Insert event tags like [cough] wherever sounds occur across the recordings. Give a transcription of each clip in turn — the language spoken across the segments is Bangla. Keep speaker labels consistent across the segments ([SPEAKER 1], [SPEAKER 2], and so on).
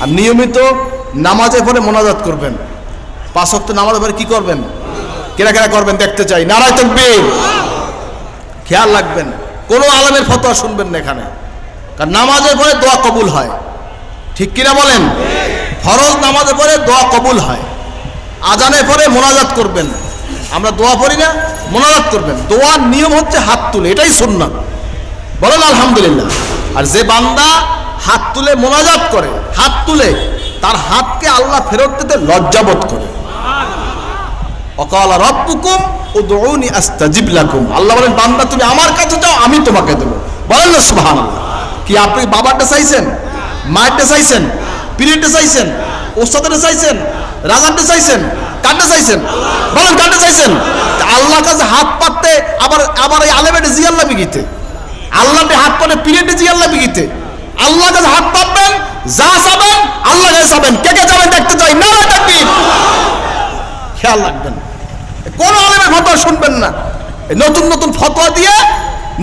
[SPEAKER 1] আর নিয়মিত নামাজের পরে মোনাজাত করবেন। পাঁচ ওয়াক্ত নামাজের পরে কি করবেন? কেনা কেনা করবেন দেখতে চাই। নারায় তকবীর। খেয়াল রাখবেন, কোনো আলমের ফতোয়া শুনবেন না এখানে। কারণ নামাজের পরে দোয়া কবুল হয়। ঠিক কিনা বলেন? ফরজ নামাজের পরে দোয়া কবুল হয়। আজানের পরে মোনাজাত করবেন। আমরা দোয়া পড়ি না, মোনাজাত করবেন। দোয়ার নিয়ম হচ্ছে হাত তুলে, এটাই সুন্নাত। বলেন আলহামদুলিল্লাহ। আর যে বান্দা হাত তুলে মোনাজাত করে হাত তুলে তার হাতকে আল্লাহ ফেরত দিতে লজ্জাবোধ করে। অকাল রব্বুকুম উদউনি আস্তাজিব লাকুম। আল্লাহ বলেন, বান্দা, তুমি আমার কাছে যাও, আমি তোমাকে দেবো। বলেন না, সুবহানাল্লাহ। কি আপনি বাবারটা চাইছেন? মায়েরটা চাইছেন? পিরিয়ডটা চাইছেন? ওস্তাদের চাইছেন? রাজারটা চাইছেন? কারটা চাইছেন? বলেন কারটা চাইছেন? আল্লাহর কাছে হাত পাততে আবার আবার এই আলেমেটে জিয়াল্লা বিগিতে। আল্লাহতে হাত পাতে পিরিয়ডে জিয়াল্লা বিগিতে। আল্লাহর কাছে হাত পাতবেন যা চাবেন, আল্লাহ চাবেন, কে কে যাবেন দেখতে চাই না খেয়াল রাখবেন। কোন আলেমের ফতোয়া শুনবেন না। নতুন নতুন ফতোয়া দিয়ে,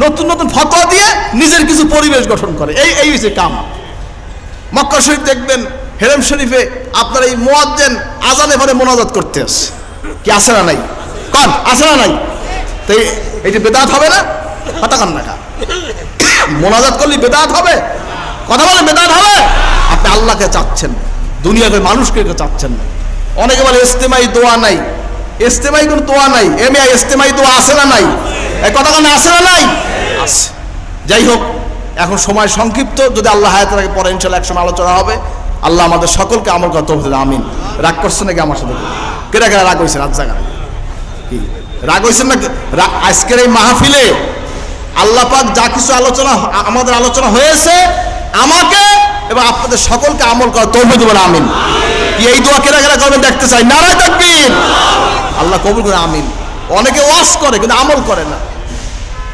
[SPEAKER 1] নতুন নতুন ফতোয়া দিয়ে নিজের কিছু পরিবেশ গঠন করে। এই এই হচ্ছে কাম। মক্কা শরীফ দেখবেন, হেরেম শরীফে আপনার এই মোয়াজ্জেন আজানে পরে মোনাজাত করতে আসে। কি আসে না নাই? কন আসে না নাই? তো যে বেদাত হবে না কথা কান না মোনাজাত করলে বেদাত হবে কথা বলে বেদাত হবে? আপনি আল্লাহকে চাচ্ছেন দুনিয়াকে মানুষকে চাচ্ছেন না। অনেকে বলে, ইস্তেমাই দোয়া নাই। ইস্তেমাই কোনো দোয়া নাই। এম ইস্তেমাই দোয়া আসে না নাই? এই কথা কানে আসে না নাই? আছে। যাই হোক, এখন সময় সংক্ষিপ্ত। যদি আল্লাহ হায়াত রাখে পরে ইনশাল্লাহ একসময় আলোচনা হবে। আল্লাহ আমাদের সকলকে আমল করতে হবে আমিন। রাগ করছে নাকি আমার সাথে? কেরা কেরা রাগ হয়েছে রাত জায়গায় কি? রাগ হয়েছেন না আজকের এই মাহফিলে আল্লাহ পাক যা কিছু আলোচনা, আমাদের আলোচনা হয়েছে আমাকে এবং আপনাদের সকলকে আমল করা তৌফিক দেবেন আমিন। এই দোয়া কেনা কেনা করবেন দেখতে চাই। নারায় তাকবীর। আল্লাহ। কবুল করে আমিন। অনেকে ওয়াশ করে কিন্তু আমল করে না।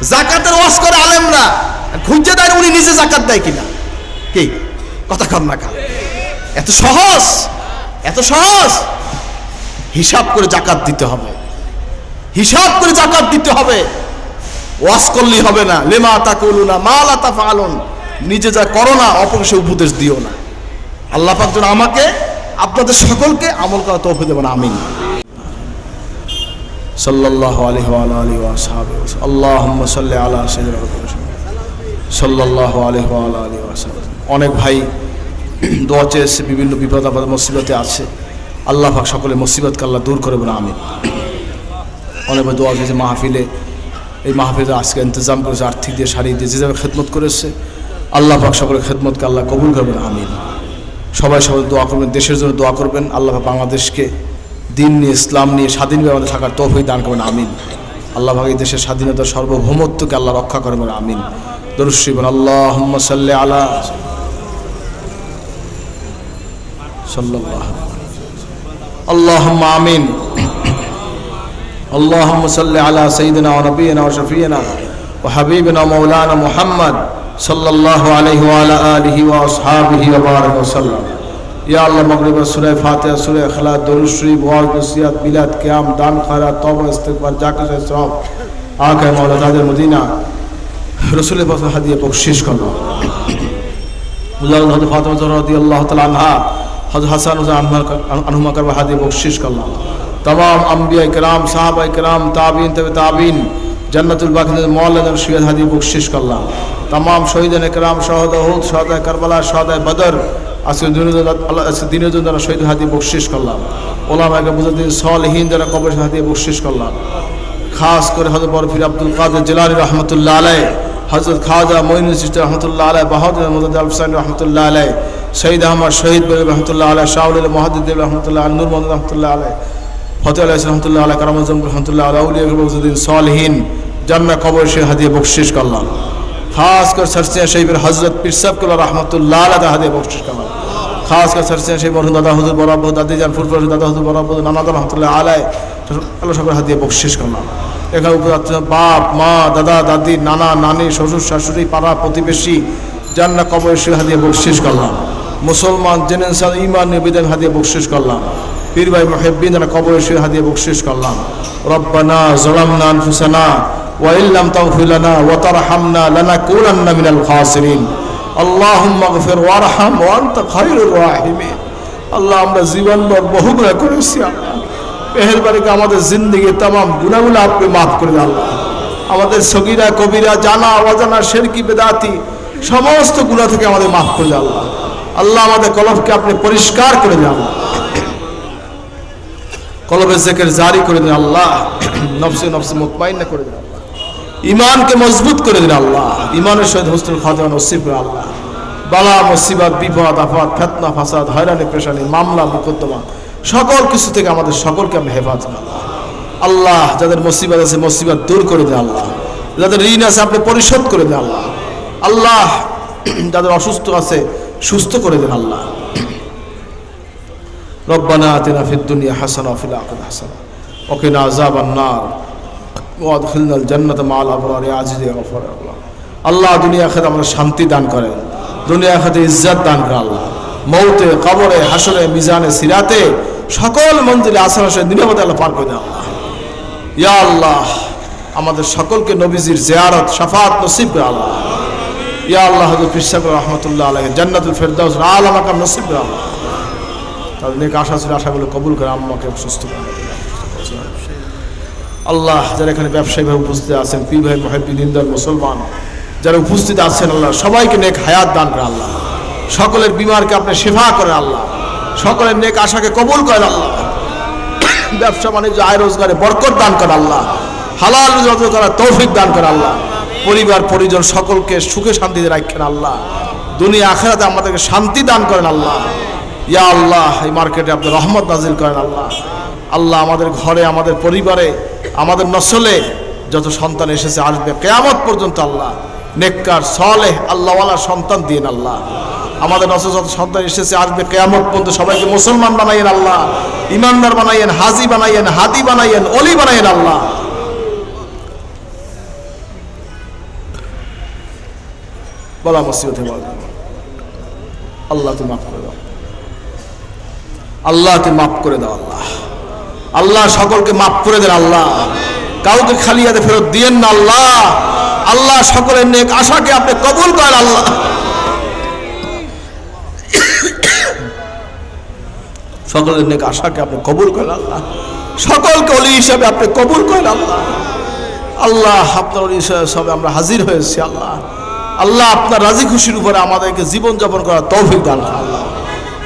[SPEAKER 1] জাকাতের ওয়াশ করে আলেমরা খুঁজে দেয় উনি নিজে জাকাত দেয় কিনা। কি? কথা কর না এত সহজ? এত সহজ? হিসাব করে জাকাত দিতে হবে। হিসাব করে জাকাত দিতে হবে। ওয়াশ করলেই হবে না। লেমা তা করলু না মালা তা ফালন নিজে যা করো না, অপরকে সে উপদেশ দিও না। আল্লাহ পাক যেন আমাকে, আপনাদের সকলকে আমল করা তৌফিক দেবেন, আমিন। সাল্লাল্লাহু আলাইহি ওয়া আলা আলিহি ওয়া সাহবিহি আল্লাহুম্মা সাল্লি আলা সাইয়্যিদিনা সাল্লাল্লাহু আলাইহি ওয়া আলিহি ওয়া সাহবিহি অনেক ভাই [clears throat] দোয়া চেয়েছে, বিভিন্ন বিপদ আপদ, মুসিবতে আছে। আল্লাহ পাক সকলে মুসিবতকে আল্লাহ দূর করে বলে আমিন। অনেক ভাই দোয়া চেয়েছে মাহফিলে। এই মাহফিলে আজকে ইন্তজাম করেছে, আর্থিক দিয়ে, শারীরিক দিয়ে যেভাবে খেদমত করেছে। আল্লাহ পাক সকলের খেদমতকে আল্লাহ কবুল করবেন আমিন সবাই সবাই দোয়া করবেন দেশের জন্য দোয়া করবেন আল্লাহ পাক বাংলাদেশকে দিন নিয়ে ইসলাম নিয়ে স্বাধীনভাবে আমাদের থাকার তৌফিক দান করবেন আমিন আল্লাহ পাক এই দেশের স্বাধীনতার সার্বভৌমত্বকে আল্লাহ রক্ষা করবেন আমিন দরুশিবন আল্লাহ সাল্লি আলা সাল্লাল্লাহু اللهم آمين اللهم صل على سيدنا ونبينا وشفينا وحبيبنا مولانا محمد صلی اللہ علیہ وآلہ آلہ وآصحابہ وآلہ وسلم۔ یا اللہ مغرب سورہ فاتحہ، سورہ اخلاق درود شریف واعظ نصیحت ملت قیام، دان خارہ توبہ استقبار جاکر سے اسراف آقا مولا تاج مدینہ، رسول فاتحہ پاک پر شیش کرنا۔ مجھے حضرت فاتحہ زہرا رضی اللہ تعالیٰ عنہ، حضرت حسن رضی عنہما کر پر شیش کرنا۔ تمام انبیاء اکرام صحابہ اکرام تابین تابین تابعین জান্নাতুল বাকিদের মৌলাদার সৈয়দ হাদি বুক শেষ করলাম। তাম শহীদ একরাম, শহদ হুদ সহদায় কারবালা সহদায় বদর দিনজন দ্বারা শহীদ হাদি বুক শেষ করলাম। ওলাম একে বুঝতে সল হিন দ্বারা কবর হাতি শেষ করলাম। খাস করে হজরত বরফির আব্দুল কাদের জেলানি রহমতুল্লাহ আলাই হজরত খাজা মঈন সিস্টার রহমতুল্লাহ আলাই বাহাদুর মদদ আলসান রহমতুল্লাহ আলাই শহীদ আহমদ শহীদ বেগ রহমতুল্লাহ আলাই শাহুল মহাদুদ্দিন রহমতুল্লাহ আন্নুর মদ রহমতুল্লাহ আলাই ফতে আলাহ রহমতুল্লাহ আলাই কারামজম রহমতুল্লাহ আলাউলিয়া সলহীন। জান্না কবর সে হাদিয়ে বকশিশ করলাম। খাস করে সরসিয়া শহীদের হজরত পিরসাব কুল্লা রহমতুল্লাহ আলাই হাদিয়ে বকশিশ করলাম। খাস করে সরসিয়া শহীদ মরহুম দাদা, হুজুর বরাবর দাদি জান, ফুরফুর দাদা হুজুর বরাবর নানাদ রহমতুল্লাহ আলাই আল্লাহ সবার হাদিয়ে বকশিশ করলাম। এখানে উপর বাপ, মা, দাদা, দাদি, নানা, নানি, শ্বশুর, শাশুড়ি, পাড়া, প্রতিবেশী জান্না কবর সে হাদিয়ে বকশিশ করলাম। মুসলমান জেনে ইমান নিবেদন হাদিয়ে বকশিশ করলাম। পীর ভাই মহিবিন কবর সে হাদিয়ে বকশিশ করলাম। রব্বানা জলামনা আনফুসানা তাগফির লানা ওয়া তারহামনা লানাকুনান্না মিনাল খাসিরিন আল্লাহুম্মা গফির ওয়ারহাম ওয়া আনতা খায়রুর রাহিমিন আল্লাহ, আমরা জীবনভর বহু গুনাহ করেছি, আল্লাহ। মেহেরবানিকে আমাদের জিন্দগি তামাম গুনাহগুলো আপনি মাফ করে আল্লাহ। আমাদের সগীরা, কবিরা, জানা, অজানা শেরকি বেদাতি সমস্ত গুনাহ থেকে আমাদের মাফ করে আল্লাহ। আল্লাহ, আমাদের কলবকে আপনি পরিষ্কার করে দেন। কলবের জেকের জারি করে দিন, আল্লাহ। নফসে নফসে মুতমাইন্না করে দিন। ইমানকে মজবুত করে দিন আল্লাহ। ইমানের সহিত হোস্টেল খাজা নসিব আল্লাহ। বালা, মুসিবাত, বিপদ আফাদ ফেতনা, ফাসাদ, হয়রানি, পেশানি, মামলা, মোকদ্দমা, সকল কিছু থেকে আমাদের সকলকে আমি হেফাজ আল্লাহ আল্লাহ, যাদের মুসিবাত আছে, মুসিবাত দূর করে দেয় আল্লাহ। যাদের ঋণ আছে, আপনি পরিশোধ করে দেয় আল্লাহ। আল্লাহ, যাদের অসুস্থ আছে, সুস্থ করে দেন আল্লাহ। রব্বানা আতিনা ফিদ দুনিয়া হাসানা ফিল আখিরাতি হাসানা ওকিনা আযাবান নার। আল্লাহ দুনিয়া খেতে আমরা শান্তি দান করেন। দুনিয়া খাতে ইজ্জত দান করে আল্লাহ। মৌতে, কবরে হাসরে মিজানে, সিরাতে সকল মঞ্জিলে আসানাসে নিরাপদে আল্লাহ পার করে দেওয়া ইয়া আল্লাহ, আমাদের সকলকে নবীজির জেয়ারত সাফাত নসিব আল্লাহ। ইয়া আল্লাহ হজর ফিরসাব রহমতুল্লাহ আলহ জান্নাতুল ফেরদাউস আল আমাকে নসিব আল্লাহ। তাদের আশা ছিল আশাগুলো কবুল করে আম্মাকে সুস্থ করে আল্লাহ যারা এখানে ব্যবসায়ীভাবে উপস্থিত আছেন পি ভাই মহাবিন হিন্দুর মুসলমান, যারা উপস্থিত আছেন আল্লাহ, সবাইকে নেক হায়াত দান করে আল্লাহ। সকলের বিমারকে আপনি সেবা করে আল্লাহ। সকলের নেক আশাকে কবুল করে আল্লাহ। ব্যবসা বাণিজ্য, আয় রোজগারে বরকত দান করে আল্লাহ। হালাল করার তৌফিক দান করে আল্লাহ। পরিবার, পরিজন সকলকে সুখে শান্তিতে রাখেন আল্লাহ। দুনিয়া, আখেরাতে আমাদেরকে শান্তি দান করেন আল্লাহ। ইয়া আল্লাহ, এই মার্কেটে আপনি রহমত নাজিল করেন আল্লাহ। আল্লাহ আমাদের ঘরে, আমাদের পরিবারে, আমাদের নসলে যত সন্তান এসেছে আসবে, কেয়ামত পর্যন্ত আল্লাহ নেককার, সলেহ, আল্লাহওয়ালা সন্তান দিন আল্লাহ। আমাদের নসল যত সন্তান এসেছে আসবে, কেয়ামত পর্যন্ত সবাইকে মুসলমান বানাইয়েন আল্লাহ, ইমানদার বানাইয়েন, হাজি বানাইয়েন, হাদি বানাইয়েন অলি বানাইয়েন আল্লাহ। বলা মসিবতে আল্লাহ তুমি মাফ করে দাও। আল্লাহ তুমি মাফ করে দাও আল্লাহ। আল্লাহ সকলকে মাফ করে দেন, আল্লাহ। কাউকে খালি হাতে ফেরত দিয়েন না, আল্লাহ। আল্লাহ সকলের নেক আশাকে আপনি কবুল করেন, আল্লাহ। সকলের নেক আশাকে আপনি কবুল করেন, আল্লাহ। সকলকে অলি হিসাবে আপনি কবুল করেন, আল্লাহ। আল্লাহ, আপনার অলি হিসাবে আমরা হাজির হয়েছি, আল্লাহ। আল্লাহ, আপনার রাজি খুশির উপরে আমাদেরকে জীবনযাপন করার তৌফিক দান আল্লাহ।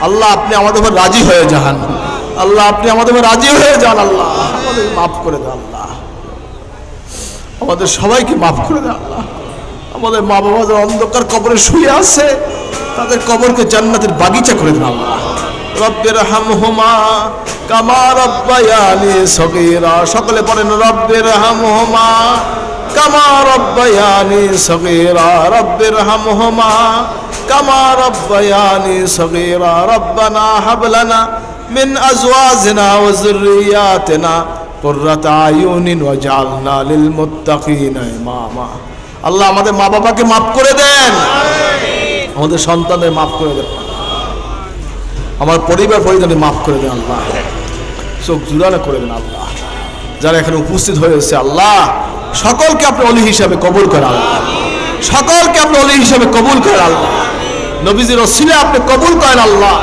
[SPEAKER 1] আল্লাহ, আপনি আমাদের উপর রাজি হয়ে যান। আল্লাহ, আপনি আমাদের রাজি হয়ে যান আল্লাহ। আমাদের মাফ করে দেন আল্লাহ। আমাদের সবাইকে মাফ করে দেন আল্লাহ। আমাদের মা বাবা অন্ধকার কবরে শুয়ে আছে, তাদের কবরকে জান্নাতের বাগিচা করে দেন আল্লাহ। রব্বের হাম হামহুমা কামা রব্বায়ানি সগেরা। সকলে পড়েন রব্বের হামহুমা কামা রব্বায়ানি সগেরা। রব্বের হামহুমা কামা রব্বায়ানি সগীরা। রব্বানা হাবলানা من ازواجنا وذرياتنا قرة اعين واجعلنا للمتقين اماما আল্লাহ আমাদের মা বাবাকে মাফ করে দেন আমাদের সন্তানদের মাফ করে দেন আমার পরিবার পরিজনের মাফ করে দেন আল্লাহ চোখ জুড়ানো করে দেন আল্লাহ যারা এখানে উপস্থিত হয়েছে আল্লাহ সকলকে আপনি অলি হিসাবে কবুল করে আল্লাহ সকলকে আপনি অলি হিসাবে কবুল করে আল্লাহ নবীজির ওসিলে আপনি কবুল করেন আল্লাহ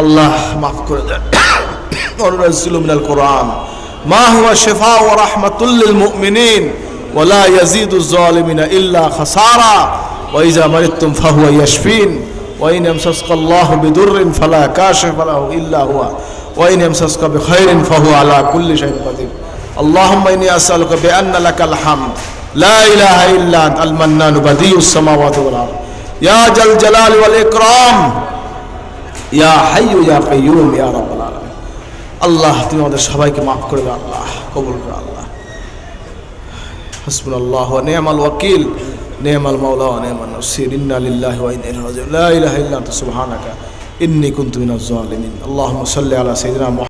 [SPEAKER 1] আল্লাহ মাফ করে দেন অনুরাজিল মিনাল কোরআন মা হুয়া শিফা ওয়া রাহমাতুল লিল মুমিনিন ওয়া লা ইয়াজিদু যালিমিনা ইল্লা খাসারা ওয়া ইযা মারিতুম ফাহুয়া ইয়াশফিন ওয়া ইন ইয়ামসাসকা আল্লাহু বিদুররিন ফালা কাশিফা লাহু ইল্লা হুয়া ওয়া ইন ইয়ামসাসকা বিখাইরিন ফাহুয়া আলা কুল্লি শাইইন কাদির اللهم اني اسالك بان لك الحمد لا اله الا انت المنان بديع السماوات والارض يا ذا الجلال والاكرام ইয়া হাইয়ু ইয়া কাইয়ুম ইয়া রাব্বুল আলামিন। আল্লাহ, তুমি আমাদের সবাইকে মাফ করে দাও, আল্লাহ, কবুল করে, আল্লাহ। হাসবুল্লাহ নেমাল ওয়াকিল। নেমাল মাওলা নেমান নাসির। ইন্না লিল্লাহি ওয়া ইন্না ইলাইহি রাজিউন। লা ইলাহা ইল্লা আনতা, সুবহানাকা। ইন্নী কুনতু মিনাজ জালিমিন আল্লাহুম্মা সাল্লি আলা সাইয়্যিদিনা